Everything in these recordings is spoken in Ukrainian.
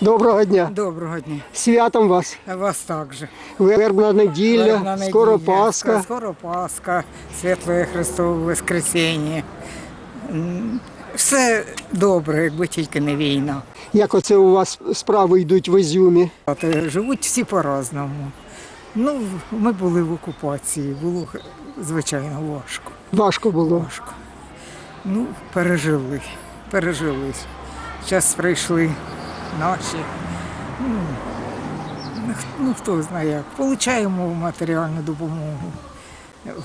Доброго дня. Доброго дня. Святом вас. Вас також. Вербна неділя, Вербна скоро неділя, Пасха. Скоро Пасха, Святле Христове Воскресіння. Все добре, якби тільки не війна. Як оце у вас справи йдуть в Ізюмі? От, е, Живуть всі по-разному. Ну, ми були в окупації, було звичайно важко. Важко було. Важко. Ну, пережили, пережили. Зараз прийшли наші. Ну, ну, хто знає як. Получаємо матеріальну допомогу,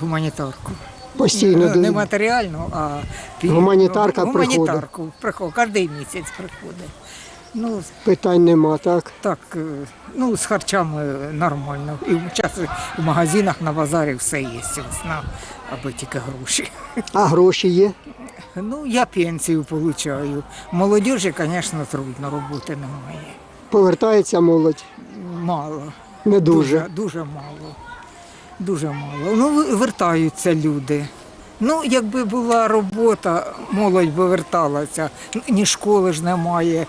гуманітарку. Постійно Не, не матеріальну, а Гуманітарка гуманітарку приходить. Кожен місяць приходить. Ну, питань нема, так? так, е, ну, з харчами нормально. І в час в магазинах на базарі все є, весна, аби тільки гроші. А гроші є? Ну, я пенсію получаю. Молодіжі, звісно, трудно, роботи немає. Повертається молодь? Мало. Не дуже. Дуже, дуже мало. Дуже мало. Ну, ви- вертаються люди. Ну, якби була робота, молодь би верталася. Ні школи ж немає,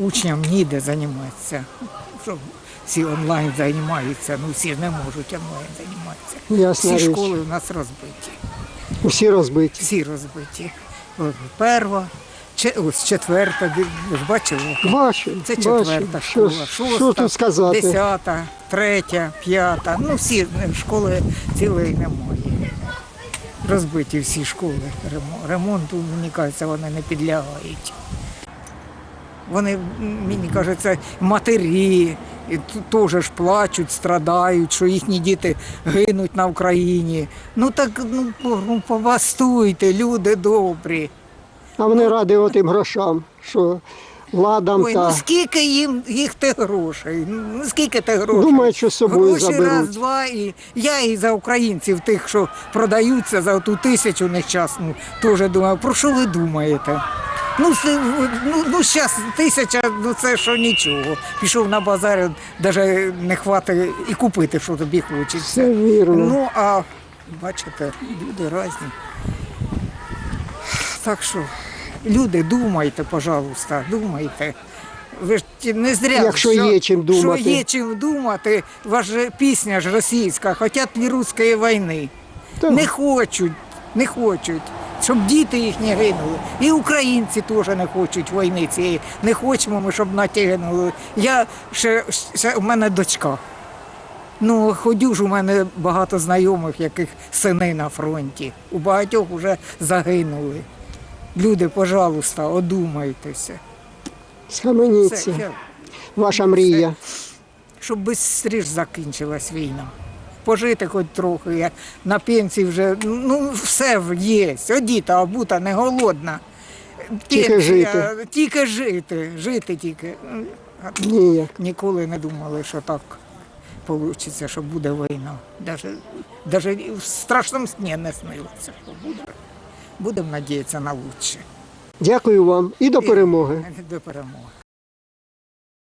учням ніде займатися. Що всі онлайн займаються, ну всі ж не можуть онлайн займатися. Ясна Всі річ. школи у нас розбиті. Усі розбиті. Всі розбиті. От Перва, че- ось четверта, ви ж бачили? Бачу, Це четверта Що, школа, що шоста, тут сказати? десята, третя, п'ята. Ну всі е, школи цілої немає. Розбиті всі школи. Ремо- Ремонту, мені кажеться, вони не підлягають. Вони, мені кажеться, матері і теж ж плачуть, страдають, що їхні діти гинуть на Україні. Ну так ну, по- ну люди добрі. А вони раді отим грошам, що владам Ой, та ну скільки їм їх тих грошей? Ну скільки тих грошей? думають, що з собою Гроші раз, два, і я і за українців, тих, що продаються за ту тисячу нещасну, теж думаю, про що ви думаєте? Ну, це, ну, ну зараз тисяча, ну це що нічого. Пішов на базар, навіть не хватить і купити, що тобі хочеться. Вірно. Ну, а бачите, люди різні. Так що, люди, думайте, пожалуйста, думайте. Ви ж не зря. Якщо є чим думати. Що є чим думати, ваша пісня ж російська, хочуть ли руської війни. Так. Не хочуть, не хочуть, щоб діти їхні гинули. І українці теж не хочуть війни цієї. Не хочемо ми, щоб наті гинули. Я ще, ще у мене дочка. Ну, ходю ж у мене багато знайомих, яких сини на фронті. У багатьох вже загинули. Люди, пожалуйста, одумайтеся. Схаменіться. Ваша мрія. щоб швидше закінчилась війна. Пожити хоч трохи. Я на пенсії вже ну все є. Одіта, обута, не голодна. Тільки Пенсія, жити. Тільки жити, жити тільки. Ніяк. Ніколи не думали, що так вийде, що буде війна. Даже в страшному сні не снилося, що буде. Будемо надіятися на краще. Дякую вам і до перемоги. До перемоги.